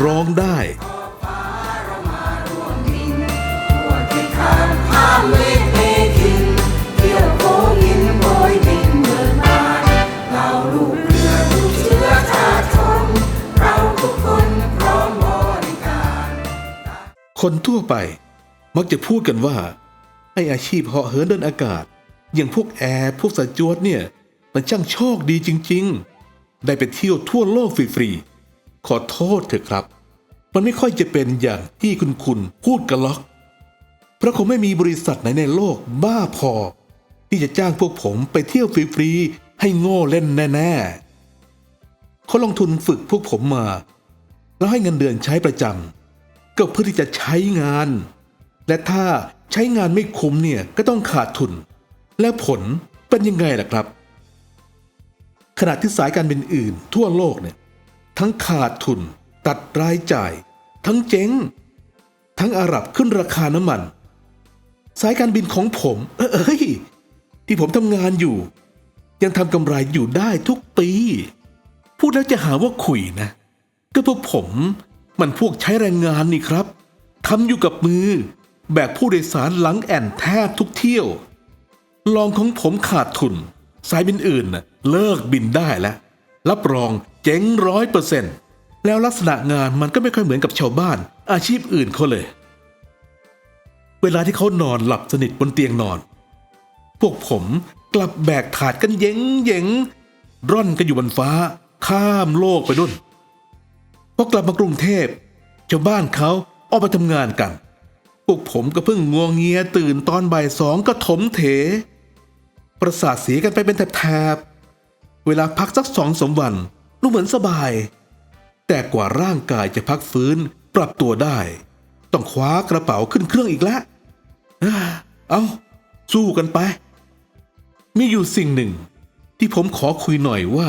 ร้องได้คนทั่วไปมักจะพูดกันว่าไออาชีพเหาะเหินเดินอากาศ อย่างพวกแอร์พวกสจวตเนี่ย มันช่างโชคดีจริง ๆ ได้ไปเที่ยวทั่วโลกฟรีๆ ขอโทษเถอะครับ มันไม่ค่อยจะเป็นอย่างที่คุณคุณพูดกันหรอก เพราะคงไม่มีบริษัทไหนในโลกบ้าพอ ที่จะจ้างพวกผมไปเที่ยวฟรีๆให้โง่เล่นแน่ๆเขาลงทุนฝึกพวกผมมา แล้วให้เงินเดือนใช้ประจำก็เพื่อที่จะใช้งาน และถ้าใช้งานไม่คุ้มเนี่ยก็ต้องขาดทุน และผลเป็นยังไงล่ะครับขณะที่สายการบินอื่นทั่วโลกเนี่ย ทั้งขาดทุน ตัดรายจ่าย ทั้งเจ๊ง ทั้งอาหรับขึ้นราคาน้ำมัน สายการบินของผม เอ้ยที่ผมทำงานอยู่ ยังทำกำไรอยู่ได้ทุกปี พูดแล้วจะหาว่าขุยนะ ก็พวกผมมันพวกใช้แรงงานนี่ครับทำอยู่กับมือ แบกผู้โดยสารหลังแอนแทบทุกเที่ยว ลองของผมขาดทุน สายบินอื่นเลิกบินได้แล้ว รับรองเจ๊งร้อยเปอร์เซ็นต์แล้วลักษณะงานมันก็ไม่ค่อยเหมือนกับชาวบ้าน อาชีพอื่นเขาเลย เวลาที่เขานอนหลับสนิทบนเตียงนอน พวกผมกลับแบกถาดกันเย้งเย้งร่อนกันอยู่บนฟ้า ข้ามโลกไปนุ่นพอกลับมากรุงเทพชาวบ้านเขาออกไปทำงานกัน พวกผมก็เพิ่งงวงเงียตื่นตอนบ่ายสองก็ถมเถ ประสาทเสียกันไปเป็นแถบ เวลาพักสักสองสามวันดูเหมือนสบาย แต่กว่าร่างกายจะพักฟื้นปรับตัวได้ ต้องคว้ากระเป๋าขึ้นเครื่องอีกแล้วเอาสู้กันไป มีอยู่สิ่งหนึ่ง ที่ผมขอคุยหน่อยว่า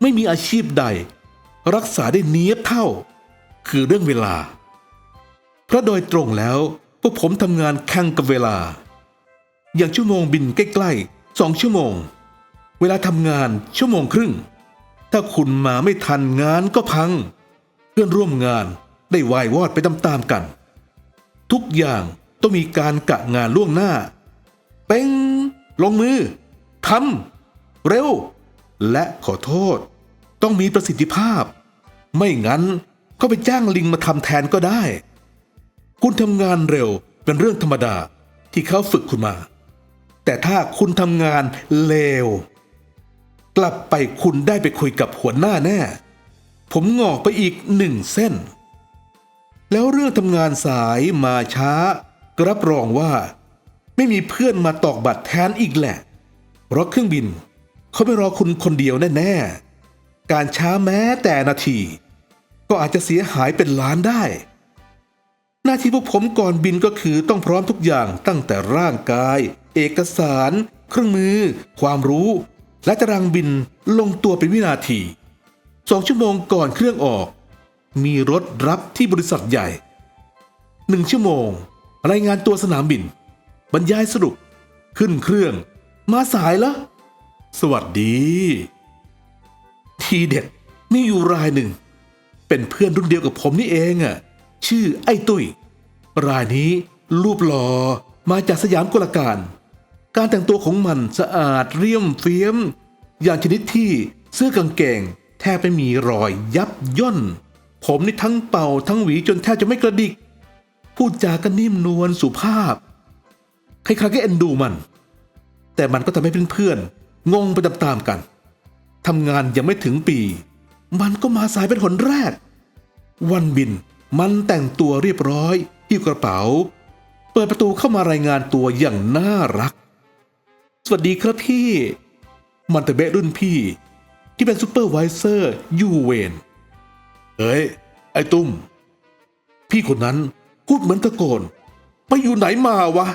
ไม่มีอาชีพใด รักษาได้เนียบเท่า คือเรื่องเวลา เพราะโดยตรงแล้วพวกผมทำงานแข่งกับเวลา อย่างชั่วโมงบินใกล้ๆสองชั่วโมง วลาทำงานชั่วโมงครึ่ง ถ้าคุณมาไม่ทันงานก็พัง เพื่อนร่วมงานได้วายวอดไปตามๆกัน ทุกอย่างต้องมีการกะงานล่วงหน้า เป้ง ลงมือทำเร็ว และขอโทษ ต้องมีประสิทธิภาพ ไม่งั้นก็ไปจ้างลิงมาทำแทนก็ได้ คุณทำงานเร็วเป็นเรื่องธรรมดาที่เขาฝึกคุณมา แต่ถ้าคุณทำงานเลว กลับไปคุณได้ไปคุยกับหัวหน้าแน่ ผมงอกไปอีกหนึ่งเส้น แล้วเรื่องทำงานสายมาช้า กรับรองว่า ไม่มีเพื่อนมาตอกบัตรแทนอีกแหละ เพราะเครื่องบิน เขาไม่รอคุณคนเดียวแน่ๆ การช้าแม้แต่นาที ก็อาจจะเสียหายเป็นล้านได้ หน้าที่พวกผมก่อนบินก็คือต้องพร้อมทุกอย่างตั้งแต่ร่างกาย เอกสาร เครื่องมือ ความรู้ และตารางบินลงตัวเป็นวินาทีสองชั่วโมงก่อนเครื่องออก มีรถรับที่บริษัทใหญ่หนึ่งชั่วโมง รายงานตัวสนามบิน บรรยายสรุป ขึ้นเครื่อง มาสายเหรอสวัสดี ทีเด็ดมีอยู่รายหนึ่ง เป็นเพื่อนรุ่นเดียวกับผมนี่เองอะชื่อไอ้ตุ้ยรายนี้รูปหล่อมาจากสยามกุลการ การแต่งตัวของมันสะอาดเรียมเฟียม อย่างชนิดที่เสื้อกางเกงแทบไม่มีรอยยับย่น ผมนี่ทั้งเป่าทั้งหวีจนแทบจะไม่กระดิก พูดจากันนิ่มนวลสุภาพ ใครๆก็เอ็นดูมัน แต่มันก็ทำให้เพื่อนๆงงไปตามๆกันทำงานยังไม่ถึงปี มันก็มาสายเป็นหนแรก วันบินมันแต่งตัวเรียบร้อยหิ้วกระเป๋า เปิดประตูเข้ามารายงานตัวอย่างน่ารัก สวัสดีครับพี่ มันตะเบะรุ่นพี่ ที่เป็นซูเปอร์ไวิเซอร์ยูเวนเฮ้ย ไอ้ตุ้ม พี่คนนั้นพูดเหมือนตะโกน ไปอยู่ไหนมาวะ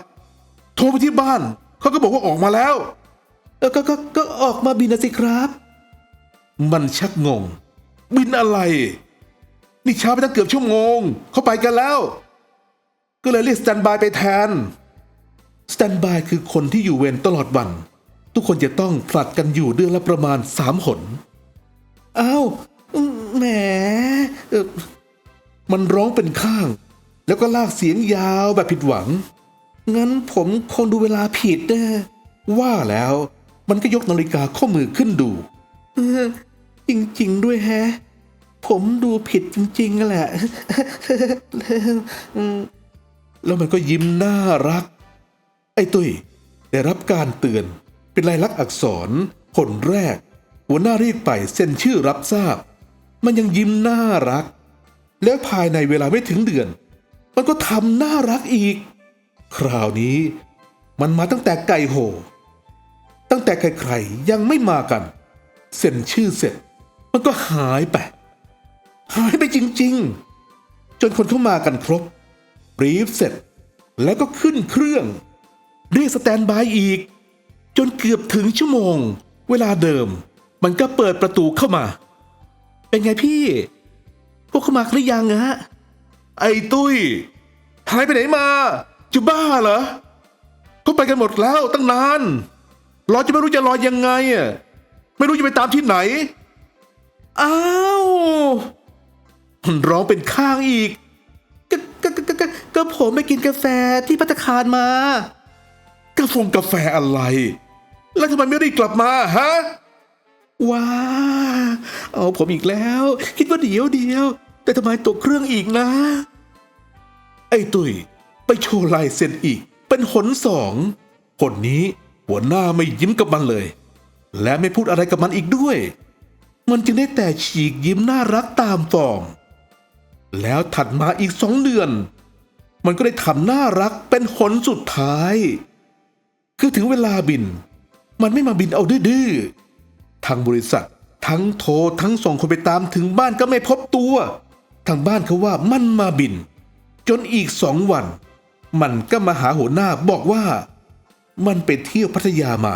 โทรไปที่บ้าน เขาก็บอกว่าออกมาแล้ว เออก็ก็ก็ออกมาบินนะสิครับ มันชักงง บินอะไร นี่ช้าไปตั้งเกือบชั่วโมง เขาไปกันแล้ว ก็เลยเรียกสแตนบายไปแทน สแตนบายคือคนที่อยู่เวรตลอดวัน ทุกคนจะต้องผลัดกันอยู่เดือนละประมาณสามหนอ้าวแหมมันร้องเป็นข้าง แล้วก็ลากเสียงยาวแบบผิดหวัง งั้นผมคงดูเวลาผิดนะว่าแล้วมันก็ยกนาฬิกาข้อมือขึ้นดู จริง ๆ ด้วยแฮะ ผมดูผิดจริง ๆ แหละ แล้วมันก็ยิ้มน่ารัก อ้ตุ้ยได้รับการเตือนเป็นลายลักษณ์อักษรคนแรก หัวหน้าเรียกไปเซ็นชื่อรับทราบ มันยังยิ้มน่ารัก แล้วภายในเวลาไม่ถึงเดือน มันก็ทำน่ารักอีก คราวนี้มันมาตั้งแต่ไก่โห ตั้งแต่ใครๆยังไม่มากัน เซ็นชื่อเสร็จ มันก็หายไป หายไปจริง ๆ จนคนเข้ามากันครบรีฟเสร็จแล้วก็ขึ้นเครื่อง เรียกสแตนบายอีก จนเกือบถึงชั่วโมง เวลาเดิม มันก็เปิดประตูเข้ามา เป็นไงพี่ พวกเขามาหรือยังฮะ ไอ้ตุ้ยหายไปไหนมา จะบ้าเหรอก็ไปกันหมดแล้วตั้งนานรอจะไม่รู้จะรอยังไงอะไม่รู้จะไปตามที่ไหน อ้าวมันร้องเป็นข้างอีกก็ก็ก็ก็ก็ผมไปกินกาแฟที่พัตคารมา กาแฟกาแฟอะไร แล้วทำไมไม่ได้กลับมาฮะว้าเอาผมอีกแล้ว คิดว่าเดียวเดียว แต่ทำไมตกเครื่องอีกนะ ไอ้ตุยไปโชว์ลายเซ็นอีก เป็นหนสองคนนี้หัวหน้าไม่ยิ้มกับมันเลย และไม่พูดอะไรกับมันอีกด้วย มันจึงได้แต่ฉีกยิ้มน่ารักตามฟอร์มแล้วถัดมาอีกสองเดือน มันก็ได้ทำน่ารักเป็นหนสุดท้าย คือถึงเวลาบิน มันไม่มาบินเอาดื้อทางบริษัท ทั้งโทรทั้งส่งคนไปตามถึงบ้านก็ไม่พบตัว ทางบ้านเขาว่ามันมาบิน จนอีกสองวัน มันก็มาหาหัวหน้าบอกว่า มันไปเที่ยวพัทยามา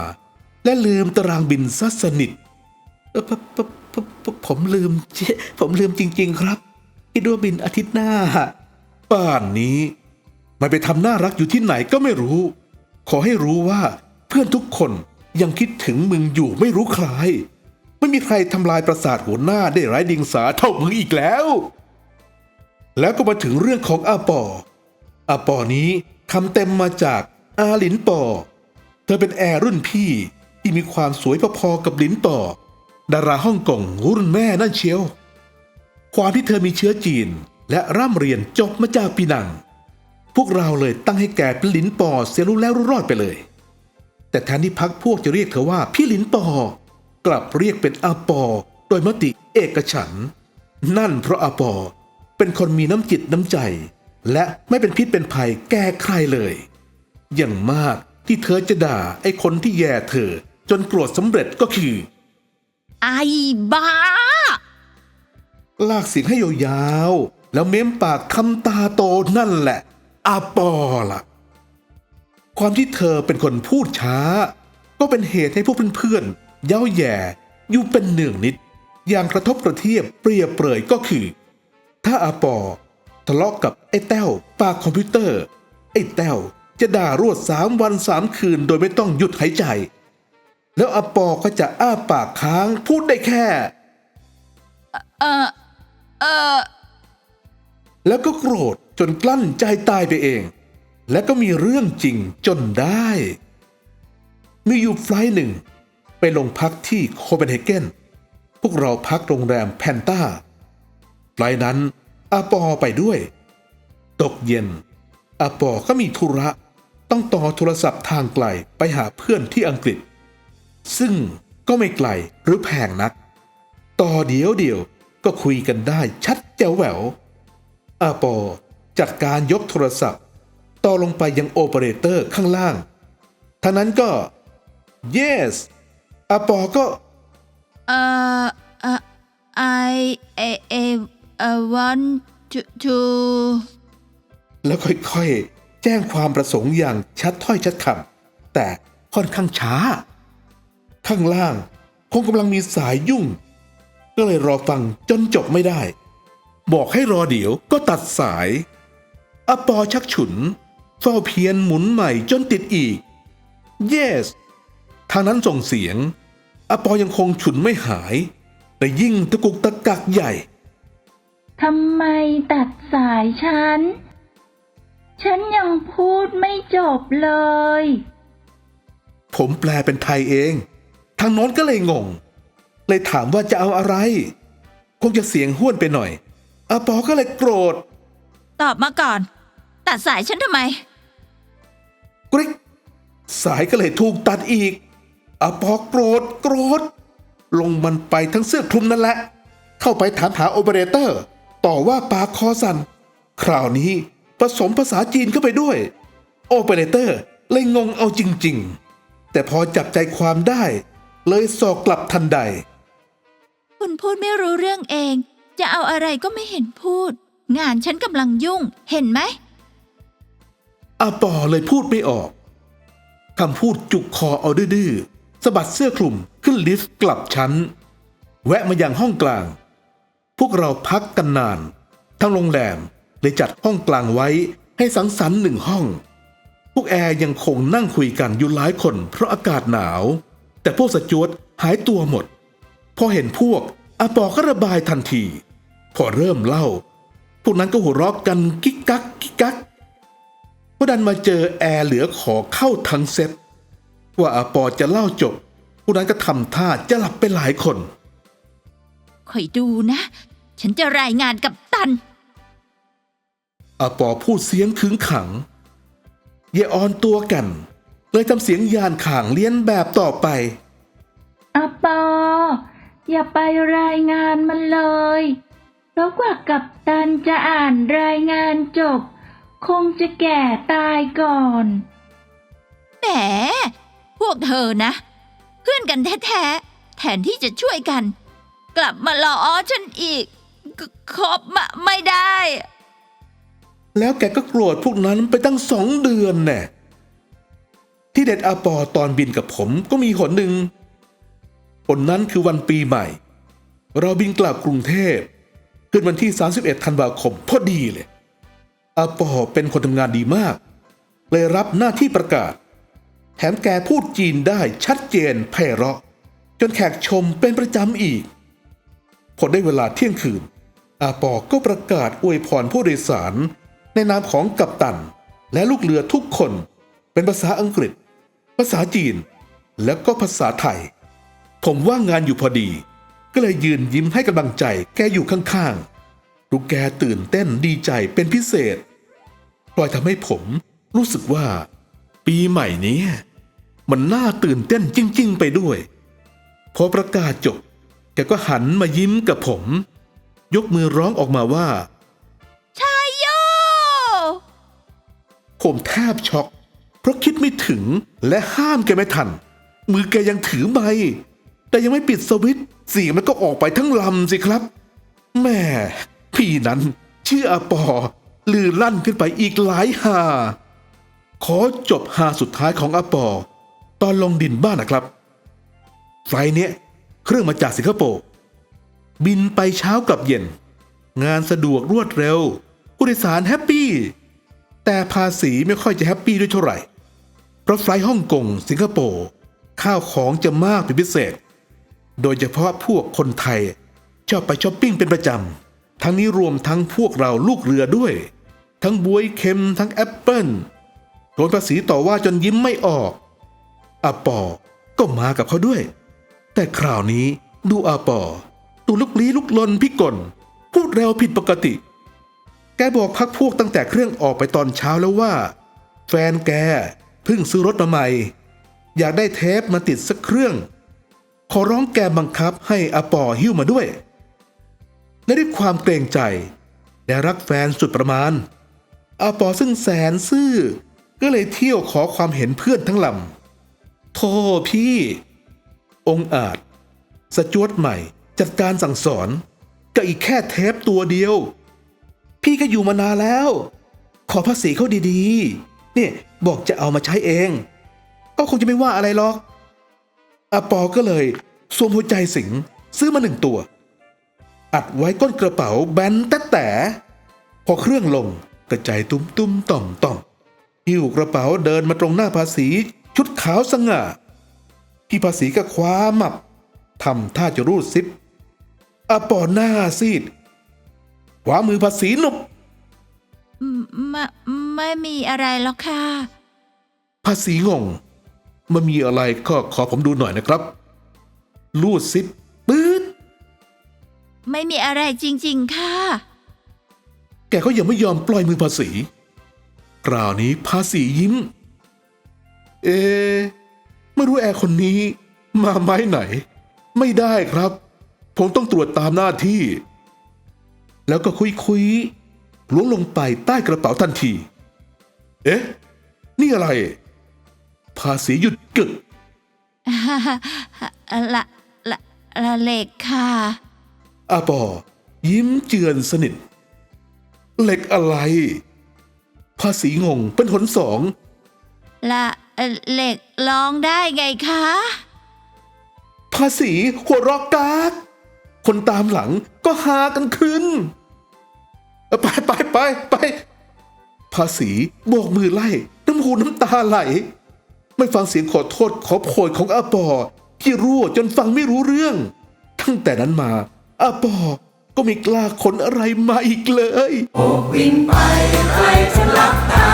และลืมตารางบินซะสนิทผมลืมเจผมลืมจริง ๆ ครับคิดว่าบินอาทิตย์หน้าป่านนี้ มันไปทำน่ารักอยู่ที่ไหนก็ไม่รู้ ขอให้รู้ว่าเพื่อนทุกคนยังคิดถึงมึงอยู่ไม่รู้ใคร ไม่มีใครทำลายประสาทหัวหน้าได้ไร้เดียงสาเท่ามึงอีกแล้ว แล้วก็มาถึงเรื่องของอาปอ อาปอนี้คำเต็มมาจากอาหลินปอ เธอเป็นแอร์รุ่นพี่ที่มีความสวยพอๆกับหลินปอ ดาราฮ่องกงรุ่นแม่นั่นเชียว ความที่เธอมีเชื้อจีนและร่ำเรียนจบมาจากปีนัง พวกเราเลยตั้งให้แกเป็นหลินปอเสียรู้แล้วรู้รอดไปเลย แต่แทนที่พักพวกจะเรียกเธอว่าพี่หลินปอ กลับเรียกเป็นอาปอ โดยมติเอกฉันท์นั่นเพราะอาปอ เป็นคนมีน้ำจิตน้ำใจ และไม่เป็นพิษเป็นภัยแก่ใครเลย อย่างมากที่เธอจะด่าไอ้คนที่แย่เธอ จนโกรธสำเร็จก็คือ ไอ้บ้า ลากเสียงให้ยาวๆแล้วเม้มปากทำตาโตนั่นแหละ อาปอล่ะ ความที่เธอเป็นคนพูดช้า ก็เป็นเหตุให้พวกเพื่อนๆเย้าแย่อยู่เป็นเนืองนิด อย่างกระทบกระเทียบเปรียบเปรยก็คือ ถ้าอาปอทะเลาะกับไอ้แต้วปากคอมพิวเตอร์ ไอ้แต้วจะด่ารวดสามวันสามคืนโดยไม่ต้องหยุดหายใจ แล้วอาปอก็จะอ้าปากค้างพูดได้แค่ เออเออแล้วก็โกรธ จนกลั้นใจตายไปเอง และก็มีเรื่องจริงจนได้ มีอยู่ไฟล์หนึ่ง ไปลงพักที่โคเปนเฮเกนพวกเราพักโรงแรมแพนต้าไฟล์นั้นอาปอไปด้วย ตกเย็นอาปอก็มีธุระต้องต่อโทรศัพท์ทางไกลไปหาเพื่อนที่อังกฤษ ซึ่งก็ไม่ไกลหรือแพงนัก ต่อเดียวเดียวก็คุยกันได้ชัดแจ๋วแหววอาปอ จัดการยกโทรศัพท์ ต่อลงไปยังโอเปอเรเตอร์ข้างล่างท่างนั้นก็ yes อาปอก็เออเออ I A A I want to to แล้วค่อยๆ แจ้งความประสงค์อย่างชัดถ้อยชัดคำแต่ค่อนข้างช้า ข้างล่างคงกำลังมีสายยุ่ง ก็เลยรอฟังจนจบไม่ได้ บอกให้รอเดี๋ยวก็ตัดสาย อาปอชักฉุนเฝ้าเพียนหมุนใหม่จนติดอีก yes ทางนั้นส่งเสียงอาปอยังคงฉุนไม่หาย แต่ยิ่งตะกุกตะกักใหญ่ ทำไมตัดสายฉัน ฉันยังพูดไม่จบเลย ผมแปลเป็นไทยเอง ทางโน้นก็เลยงง เลยถามว่าจะเอาอะไร คงจะเสียงห้วนไปหน่อยอาปอก็เลยโกรธ ตอบมาก่อน ตัดสายฉันทำไม กริกสายก็เลยถูกตัดอีกอาปอโกรธโกรธ ลงมันไปทั้งเสื้อคลุมนั่นแหละ เข้าไปถามหาโอเปอเรเตอร์ ต่อว่าปากคอสัน คราวนี้ผสมภาษาจีนเข้าไปด้วย โอเปอเรเตอร์เลยงงเอาจริง ๆ แต่พอจับใจความได้ เลยสอกกลับทันใด คุณพูดไม่รู้เรื่องเอง จะเอาอะไรก็ไม่เห็นพูด งานฉันกำลังยุ่ง เห็นไหม อาปอเลยพูดไม่ออกคำพูดจุกคอเอาดื้อๆสะบัดเสื้อคลุมขึ้นลิฟต์กลับชั้น แวะมายังห้องกลาง พวกเราพักกันนาน ทั้งโรงแรมเลยจัดห้องกลางไว้ให้สังสรรค์หนึ่งห้อง พวกแอร์ยังคงนั่งคุยกันอยู่หลายคนเพราะอากาศหนาว แต่พวกสจวตหายตัวหมด พอเห็นพวกอาปอก็ระบายทันที พอเริ่มเล่า พวกนั้นก็หัวเราะกันกิ๊กกักกิ๊กกักก็ดันมาเจอแอร์เหลือขอเข้าทั้งเซตว่าอาปอจะเล่าจบ ผู้นั้นก็ทำท่าจะหลับไปหลายคนคอยดูนะ ฉันจะรายงานกับตันอาปอพูดเสียงขึงขังอย่าออนตัวกัน เลยทำเสียงยานข่างเลี้ยนแบบต่อไปอาปอ อย่าไปรายงานมันเลย เพราะกว่ากับตันจะอ่านรายงานจบ คงจะแก่ตายก่อน แหม พวกเธอนะ เพื่อนกันแท้ๆ แทนที่จะช่วยกัน กลับมาล้อฉันอีกกคบมาไม่ได้ แล้วแกก็โกรธพวกนั้นไปตั้งสองเดือนแน่ที่เด็ดอาปอตอนบินกับผมก็มีหนหนึ่งวันนั้นคือวันปีใหม่ เราบินกลับกรุงเทพ ขึ้นวันที่ 31 ธันวาคมพอดีเลยอาปอเป็นคนทำงานดีมาก เลยรับหน้าที่ประกาศ แถมแกพูดจีนได้ชัดเจนไพเราะ จนแขกชมเป็นประจำอีก พอได้เวลาเที่ยงคืน อาปอก็ประกาศอวยพรผู้โดยสาร ในนามของกัปตัน และลูกเรือทุกคน เป็นภาษาอังกฤษ ภาษาจีน แล้วก็ภาษาไทย ผมว่างงานอยู่พอดี ก็เลยยืนยิ้มให้กำลังใจแกอยู่ข้างๆดูแกตื่นเต้นดีใจเป็นพิเศษปล่อยทำให้ผมรู้สึกว่า ปีใหม่นี้ มันน่าตื่นเต้นจริง ๆ ไปด้วย พอประกาศจบ แกก็หันมายิ้มกับผม ยกมือร้องออกมาว่าชายโย ผมแทบช็อก เพราะคิดไม่ถึงและห้ามแกไม่ทัน มือแกยังถือไม้แต่ยังไม่ปิดสวิตช์ เสียงมันก็ออกไปทั้งลำสิครับ แม่พี่นั้นชื่ออาปอ ลือลั่นขึ้นไปอีกหลายหาขอจบหาสุดท้ายของอาปอ ตอนลงดินบ้านนะครับ ไฟเนี้ยเครื่องมาจากสิงคโปร์บินไปเช้ากับเย็น งานสะดวกรวดเร็วผู้โดยสารแฮปปี้ แต่ภาษีไม่ค่อยจะแฮปปี้ด้วยเท่าไหร่เพราะไฟล์ฮ่องกงสิงคโปร์ข้าวของจะมากเป็นพิเศษ โดยเฉพาะพวกคนไทย ชอบไปช้อปปิ้งเป็นประจำ ทั้งนี้รวมทั้งพวกเราลูกเรือด้วย ทั้งบวยเค็มทั้งแอปเปิ้ลโดนภาษีต่อว่าจนยิ้มไม่ออกอาปอก็มากับเขาด้วย แต่คราวนี้ดูอาปอดูลุกลี้ลุกลนพิกลพูดเร็วผิดปกติ แกบอกพักพวกตั้งแต่เครื่องออกไปตอนเช้าแล้วว่า แฟนแกเพิ่งซื้อรถมาใหม่ อยากได้เทปมาติดสักเครื่อง ขอร้องแกบังคับให้อปอหิ้วมาด้วย และด้วยความเกรงใจ และรักแฟนสุดประมาณ อปอซึ่งแสนซื่อ ก็เลยเที่ยวขอความเห็นเพื่อนทั้งลำโธ่พี่ องอาจ สจวตใหม่ จัดการสั่งสอนก็อีกแค่เทปตัวเดียว พี่ก็อยู่มานานแล้ว ขอภาษีเขาดีๆ เนี่ยบอกจะเอามาใช้เอง ก็คงจะไม่ว่าอะไรหรอก อาปอก็เลยสวมหัวใจสิงซื้อมาหนึ่งตัว อัดไว้ก้นกระเป๋าแบนแต่แต่พอเครื่องลงกระจายตุ้มตุ้มต่อมต่อมหิ้วกระเป๋าเดินมาตรงหน้าภาษีชุดขาวสง่าพี่ภาษีก็คว้าหมับทำท่าจะรูดซิปอาปอหน้าซีดขวามือภาษีหนุบไม่ไม่มีอะไรหรอกค่ะ ภาษีงง มันมีอะไรก็ขอผมดูหน่อยนะครับ ลูดซิปปื๊ดไม่มีอะไรจริง ๆ ค่ะ แกก็ยังไม่ยอมปล่อยมือภาษีคราวนี้ภาษียิ้ม เอะไม่รู้แอร์คนนี้ มาไม้ไหน ไม่ได้ครับ ผมต้องตรวจตามหน้าที่ แล้วก็คุยคุยๆล้วงลงไปใต้กระเป๋าทันที เอ๊ะ นี่อะไร ภาษีหยุดกึก ละละละเหล็กค่ะอาปอยิ้มเจือนสนิทเหล็กอะไร ภาษีงงเป็นหนสองละเหล็กร้องได้ไงคะ ภาษีหัวเรอกกากคนตามหลังก็หากันขึ้น ไปไปไปไป ภาษีโบกมือไล่ น้ำหูน้ำตาไหล ไม่ฟังเสียงขอโทษขอโพยของอาปอที่รั่วจนฟังไม่รู้เรื่อง ตั้งแต่นั้นมาอาปอก็ไม่กล้าขนอะไรมาอีกเลยโอบวิ่งไปใครจะหลับตา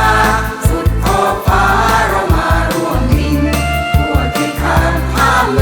สุดขอบฟ้าเรามาร่วมวิ่งทั่วทิศทางข้ามเม